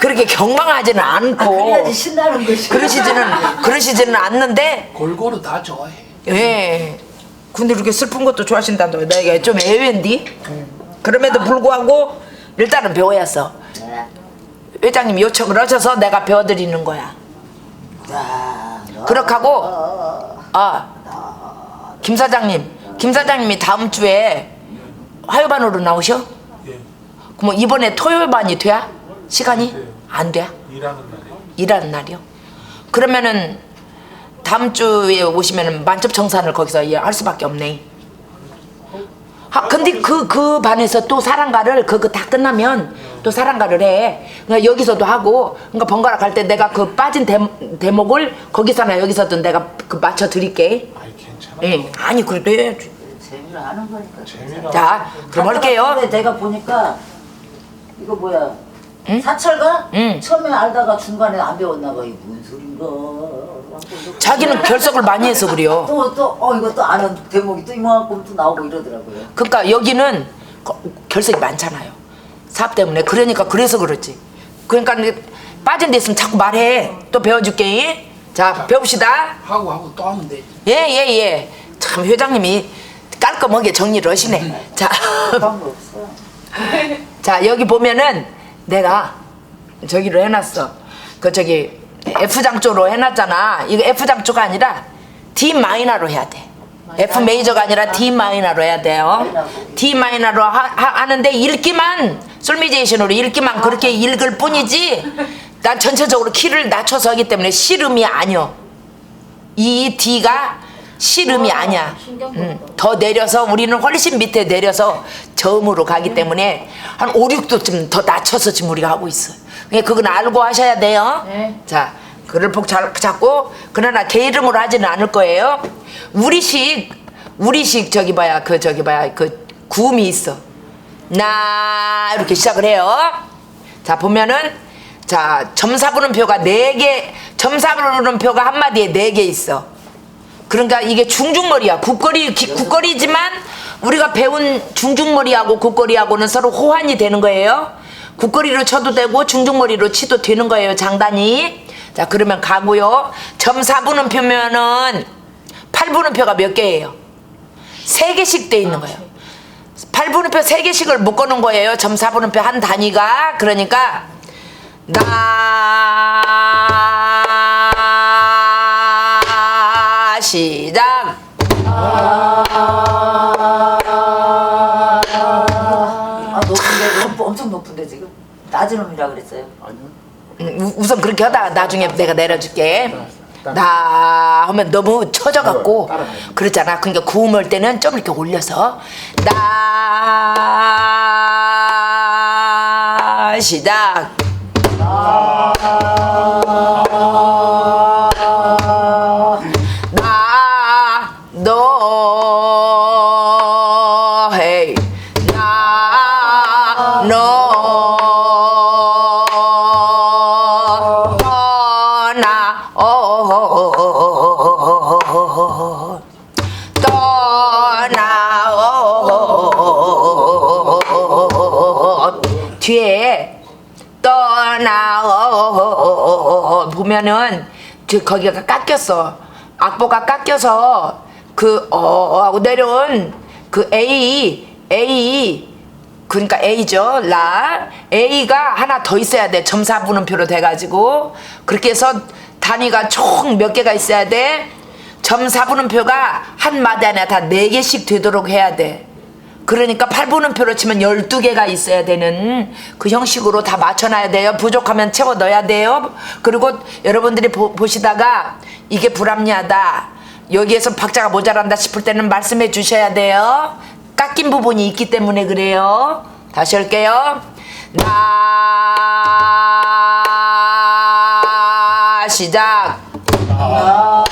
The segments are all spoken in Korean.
그렇게 경망하지는 않고 아, 그래야지 신나는 것이. 그러시지는 그러시지는 않는데 골고루 다 좋아해. 예. 근데 이렇게 슬픈 것도 좋아하신다는 내가 좀 애웬디? 그럼에도 불구하고 일단은 배워야어. 네. 회장님 요청을 하셔서 내가 배워드리는 거야. 너. 그렇게 하고 아, 김 사장님, 김 사장님이 다음 주에 화요반으로 나오셔? 예. 그럼 이번에 토요일반이 돼야? 시간이? 안 돼? 일하는 날에. 일하는 날이요? 그러면은 다음 주에 오시면은 만첩 청산을 거기서 예, 할 수밖에 없네. 아, 근데 그, 그 반에서 또 사랑가를 그거 다 끝나면 또 사랑가를 해. 그러니까 여기서도 하고, 그러니까 번갈아 갈 때 내가 그 빠진 대, 대목을 거기서나 여기서든 내가 그 맞춰 드릴게. 아이 괜찮아. 예, 아니 그래도 해야지. 재미로 하는 거니까. 재미로. 자, 그럼 할게요. 근데 내가 보니까 이거 뭐야? 사철가? 응. 처음에 알다가 중간에 안 배웠나 봐. 이게 무슨 소린가? 자기는 결석을 많이 해서 그래요. 또 또 어 이거 또 아는 대목이 또 이만큼 또 나오고 이러더라고요. 그러니까 여기는 거- 결석이 많잖아요. 사업 때문에. 그러니까 그래서 그렇지. 그러니까 빠진 데 있으면 자꾸 말해. 또 배워줄게. 자, 배웁시다. 하고 하고 또 하면 돼. 예, 예, 예. 참 회장님이 깔끔하게 정리를 하시네. 자, 거 없어. 자 여기 보면은 내가 저기로 해놨어. 그 저기 F장 조로 해놨잖아. 이거 F장 조가 아니라 D 마이너로 해야 돼. F 메이저가 아니라 D 마이너로 해야 돼요. D 마이너로 하, 하, 하는데 읽기만 솔미제이션으로 읽기만 그렇게 읽을 뿐이지. 난 전체적으로 키를 낮춰서 하기 때문에 씨름이 아니여. 이 D가 씨름이 아니야. 음, 더 내려서 우리는 훨씬 밑에 내려서 저음으로 가기 때문에 한 5, 6도쯤 더 낮춰서 지금 우리가 하고 있어요. 그러니까 그건 알고 하셔야 돼요. 자, 그를 복 잘, 잡고 그러나 개 이름으로 하지는 않을 거예요. 우리식 우리식 저기 봐야 그 저기 봐야 그 구음이 있어. 나 이렇게 시작을 해요. 자 보면은 자 점사부름표가 네 개, 점사부름표가 한 마디에 네 개 있어. 그러니까 이게 중중머리야. 국거리 기- 국거리지만 우리가 배운 중중머리하고 국거리하고는 서로 호환이 되는 거예요. 국거리로 쳐도 되고 중중머리로 치도 되는 거예요. 장단이. 자 그러면 가고요. 점사부름표면은 팔부름표가 몇 개예요? 세 개씩 돼 있는 거예요. 8분음표 3개씩을 묶어 놓은 거예요. 점 4분음표 한 단위가. 그러니까 나 시작. 아 높은데 높, 엄청 높은데 지금 낮은 음이라 그랬어요. 아니요. 음, 우- 우선 그렇게 하다가 나중에 내가 내려줄게. 나 하면 너무 처져갖고. 그렇잖아. 그러니까 구음 할 때는 좀 이렇게 올려서 나 시작. 나, 저 거기가 깎였어. 악보가 깎여서 그 어 하고 내려온 그 A A 그러니까 A죠. 라. A가 하나 더 있어야 돼. 점사 분음표로 돼가지고. 그렇게 해서 단위가 총 몇 개가 있어야 돼? 점사 분음표가 한 마디 안에 다 네 개씩 되도록 해야 돼 그러니까 8분음표로 치면 12개가 있어야 되는 그 형식으로 다 맞춰놔야 돼요. 부족하면 채워 넣어야 돼요. 그리고 여러분들이 보, 보시다가 이게 불합리하다. 여기에서 박자가 모자란다 싶을 때는 말씀해 주셔야 돼요. 깎인 부분이 있기 때문에 그래요. 다시 할게요. 나 시작. 나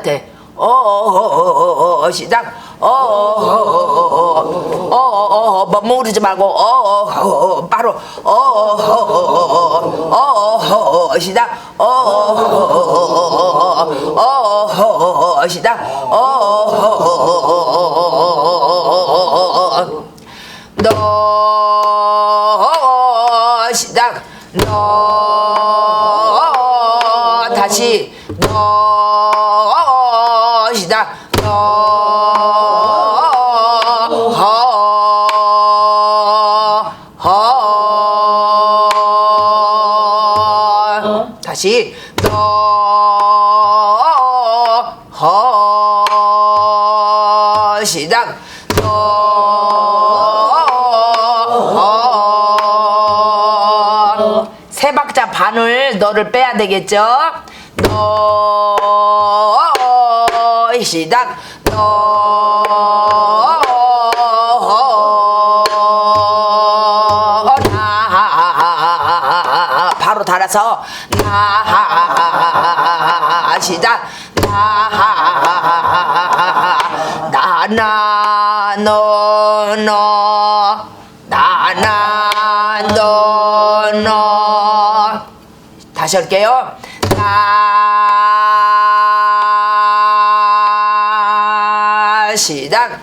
떨어졌대 어어어어어 시작 어어어어어어어 머무르지 말고 어어어어 바로 어어어어어어어 시작 어어어어어어어 시작 어어어어어어어 너를 빼야 되겠죠? 너 시작 나 바로 달아서 나 시작 다시 할게요. 나 시작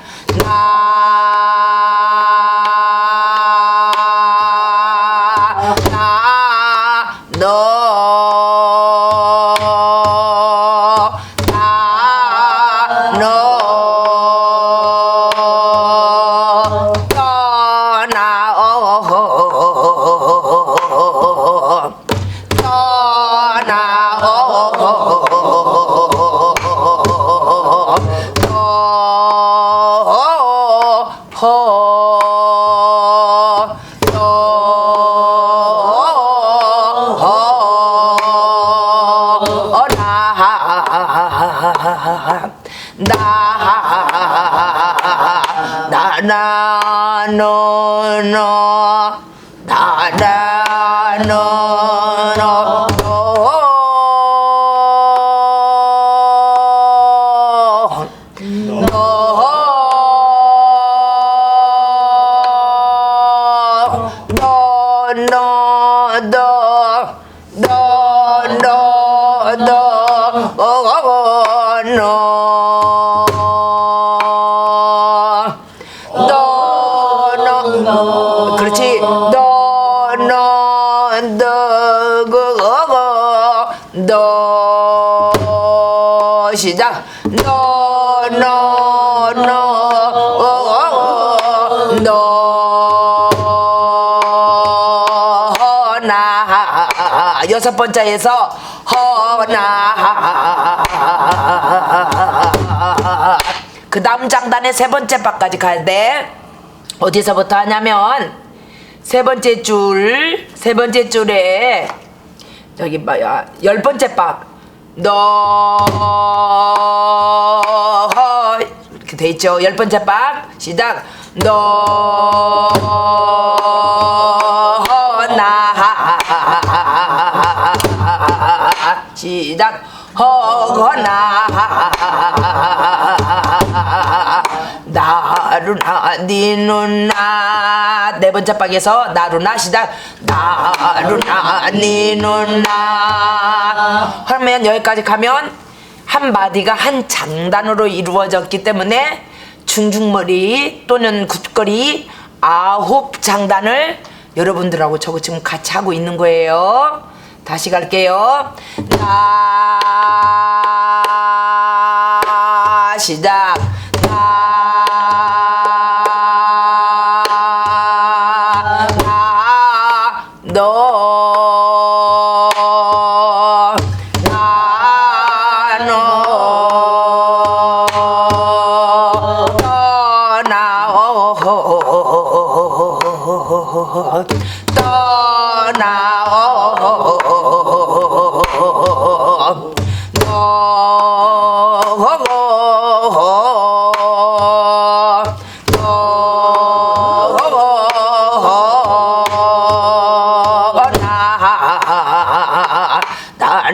나나너너 나나너너 시작. 너너너너나. 여섯 번째에서 허나. 그 다음 장단의 세 번째 박까지 가야 돼. 어디서부터 하냐면 세 번째 줄 세 번째 줄에 저기 뭐야 열 번째 박 너 이렇게 돼 있죠. 열 번째 박 시작. 너나 시작. 허거나 나루나 니누나 네 번째 박에서 나루나 시작 나루나 니누나 하면 여기까지 가면 한 마디가 한 장단으로 이루어졌기 때문에 중중머리 또는 굿거리 아홉 장단을 여러분들하고 저거 지금 같이 하고 있는 거예요. 다시 갈게요. 나 시작.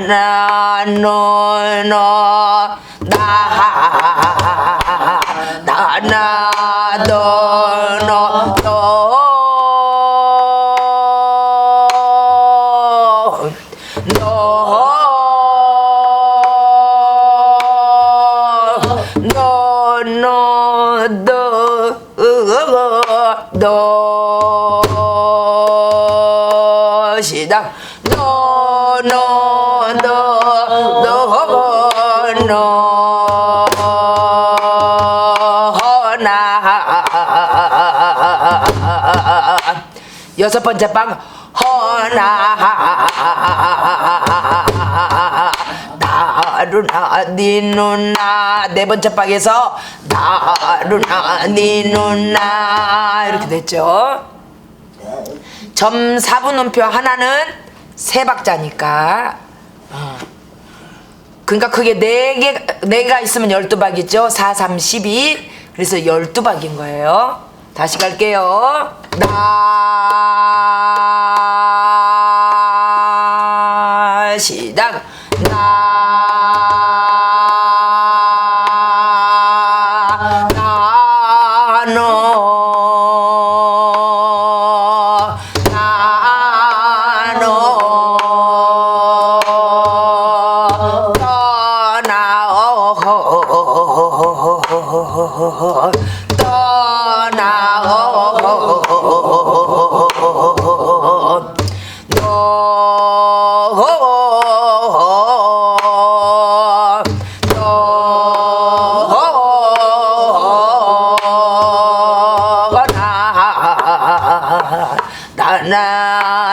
na no no da da na do 여섯 번째 방 허나 나루나 니 누나 네 번째 방에서 나루나 니 누나 이렇게 됐죠. 점 4분음표 하나는 세 박자니까. 어. 그러니까 그게 네 개, 네 개가 있으면 12박이죠. 4, 3, 12. 그래서 12박인 거예요. 다시 갈게요. 나, 시작. 나,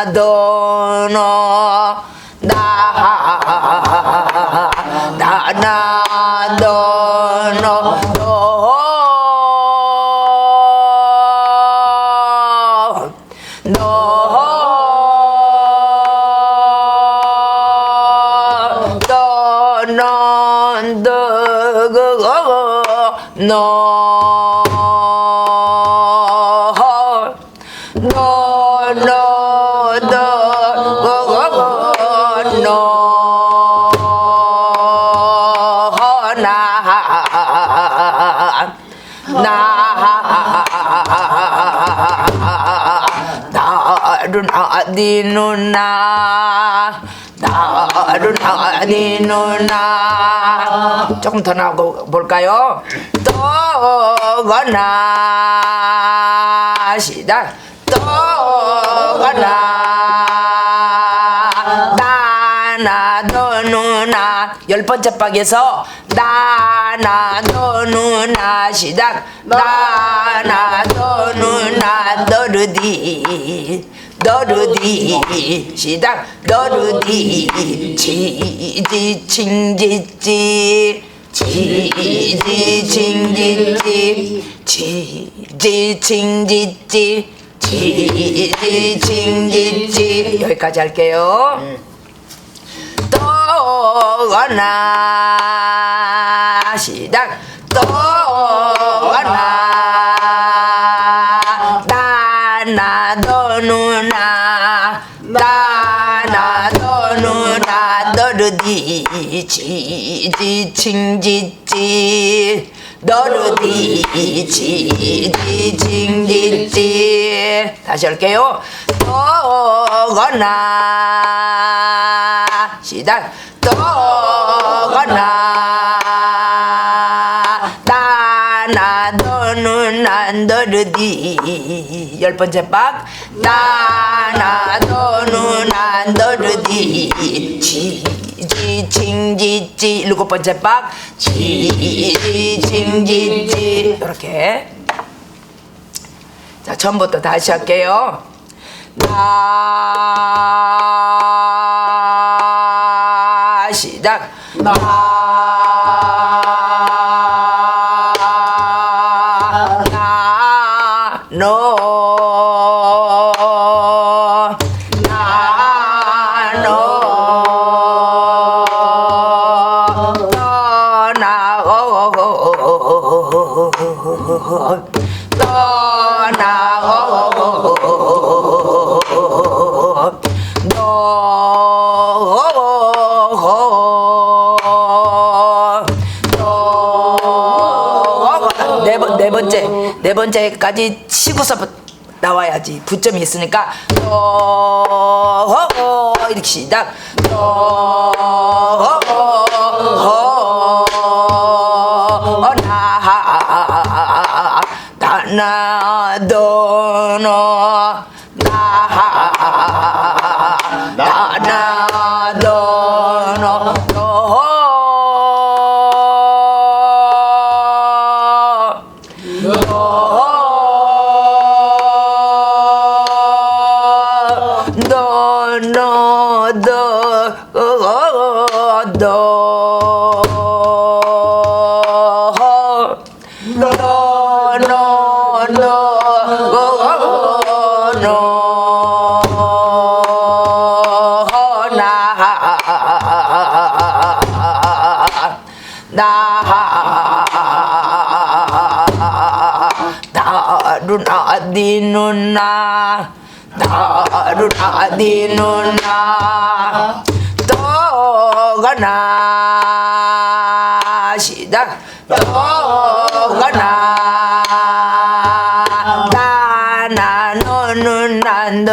দন দা দানা দন 나, 나, 나루나 니 누나 나루나 니 누나. 조금 더 나고 볼까요? 떠거나 시작 떠거나. 나나 너 누나. 열 번째 박에서 나 나너 누나 시작 나나 너 누나 너르디 너르디 시작 너르디 지지 칭지지 지지 칭지지 지지 칭지지 지지 칭지지. 여기까지 할게요. 떠나 시작. 떠나 나나 너 누나. 나나 너 누나. 너르디 지지 칭지지. 너르디 지지 칭지지. 다시 할게요. 떠거나. 시작. 떠거나 누나 너르디. 열 번째 박. 나나 너 누나 너르디. 지지 칭지지. 일곱 번째 박. 지지 칭지지. 이렇게. 자 처음부터 다시 할게요. 나 시작. 나 no. 네 번째까지 치고서 나와야지 부점이 있으니까 어 이렇게 시작 나 oh, no 나 나루나 디누나 나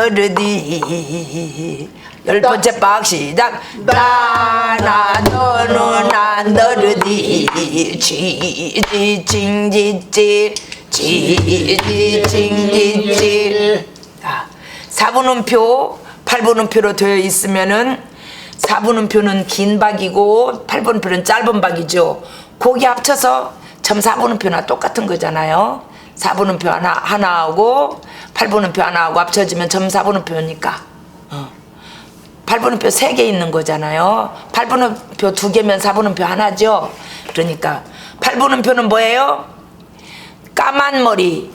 너르디 열 번째 박 시작. 나나 너는 난 너르디 지지 징지지 지지 징지지. 아, 4분음표 8분음표로 되어 있으면은 4분음표는 긴 박이고 8분음표는 짧은 박이죠. 거기 합쳐서 점 4분음표나 똑같은 거잖아요 4분음표 하나, 하나하고 8분음표 하나하고 합쳐지면 점 4분음표니까 8분음표 3개 있는 거잖아요. 8분음표 2개면 4분음표 하나죠. 그러니까 8분음표는 뭐예요? 까만 머리,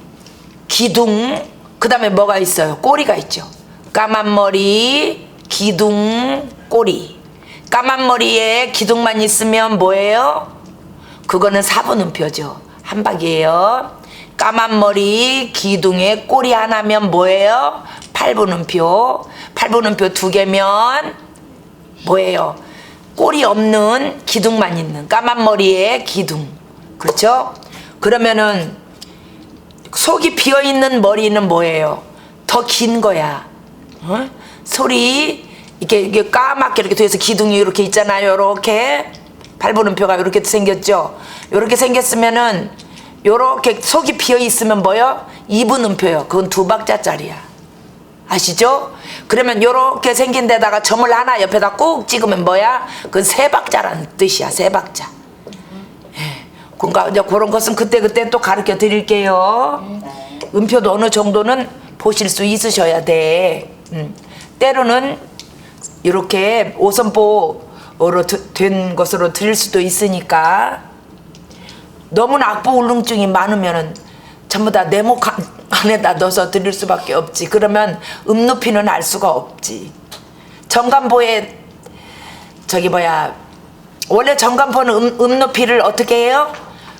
기둥, 그 다음에 뭐가 있어요? 꼬리가 있죠. 까만 머리, 기둥, 꼬리. 까만 머리에 기둥만 있으면 뭐예요? 그거는 4분음표죠. 한 박이에요. 까만 머리, 기둥에 꼬리 하나면 뭐예요? 8분음표. 8분음표 두 개면 뭐예요? 꼬리 없는 기둥만 있는 까만 머리에 기둥. 그렇죠? 그러면은 속이 비어 있는 머리는 뭐예요? 더 긴 거야. 어? 소리 이렇게 이게 까맣게 이렇게 돼서 기둥이 이렇게 있잖아요. 이렇게 발부름표가 이렇게 생겼죠. 이렇게 생겼으면은 요렇게 속이 비어 있으면 뭐요? 이분음표요. 그건 두 박자짜리야. 아시죠? 그러면 요렇게 생긴 데다가 점을 하나 옆에다 꾹 찍으면 뭐야? 그건 세 박자라는 뜻이야. 세 박자. 예. 그러니까 이제 그런 것은 그때 그때 또 가르쳐 드릴게요. 음표도 어느 정도는 보실 수 있으셔야 돼. 음. 때로는 이렇게 오선보로 드- 된 것으로 드릴 수도 있으니까 너무나 악보 울릉증이 많으면은 전부 다 네모 칸 안에다 넣어서 드릴 수밖에 없지. 그러면 음 높이는 알 수가 없지. 정간보에 저기 뭐야 원래 정간보는 음, 음 높이를 어떻게 해요?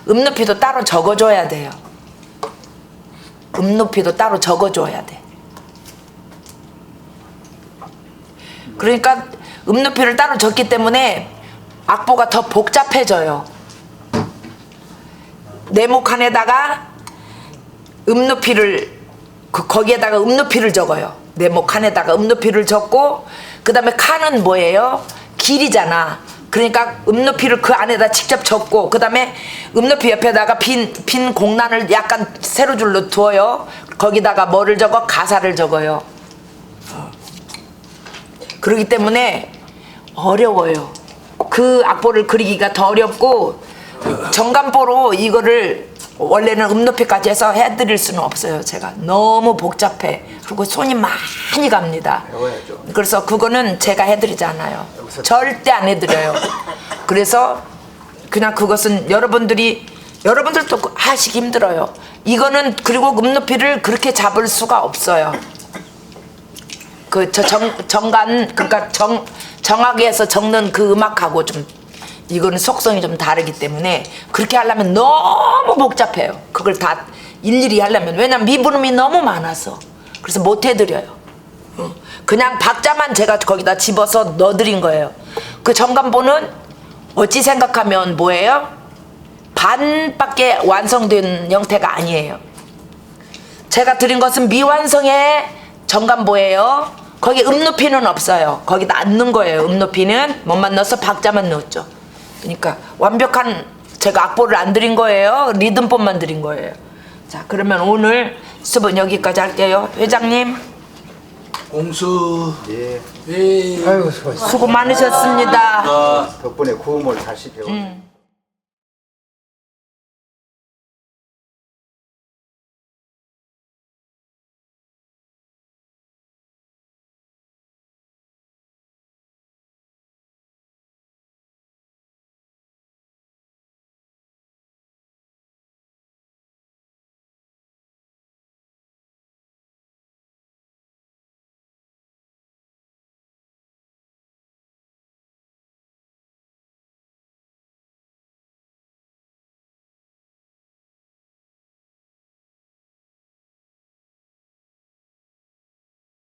음 높이도 따로 적어줘야 돼요. 음 높이도 따로 적어줘야 돼. 그러니까 음 높이를 따로 적기 때문에 악보가 더 복잡해져요. 네모 칸에다가 음 높이를 그 거기에다가 음 높이를 적어요. 네모 칸에다가 음 높이를 적고 그 다음에 칸은 뭐예요? 길이잖아. 그러니까 음 높이를 그 안에다 직접 적고 그 다음에 음 높이 옆에다가 빈 빈 공란을 약간 세로 줄로 두어요. 거기다가 뭐를 적어? 가사를 적어요. 그러기 때문에 어려워요. 그 악보를 그리기가 더 어렵고 정감보로 이거를 원래는 음높이까지 해서 해드릴 수는 없어요. 제가 너무 복잡해. 그리고 손이 많이 갑니다. 배워야죠. 그래서 그거는 제가 해드리지 않아요. 절대 안 해드려요. 그래서 그냥 그것은 여러분들이 여러분들도 하시기 힘들어요. 이거는 그리고 음높이를 그렇게 잡을 수가 없어요. 그 저 정 정간 그러니까 정 정하게 해서 적는 그 음악하고 좀 이거는 속성이 좀 다르기 때문에 그렇게 하려면 너무 복잡해요. 그걸 다 일일이 하려면 왜냐면 미분음이 너무 많아서 그래서 못 해드려요. 어. 그냥 박자만 제가 거기다 집어서 넣어드린 거예요. 그 정간보는 어찌 생각하면 뭐예요? 반밖에 완성된 형태가 아니에요. 제가 드린 것은 미완성의 정간보예요. 거기 음높이는 없어요. 거기다 안 넣은 거예요. 음높이는 뭐만 넣어서 박자만 넣었죠. 그러니까 완벽한 제가 악보를 안 드린 거예요. 리듬법만 드린 거예요. 자, 그러면 오늘 수분 여기까지 할게요. 회장님 공수. 예. 예. 아이고. 수고 많으셨습니다. 덕분에 구음을 다시 배웠네. 음.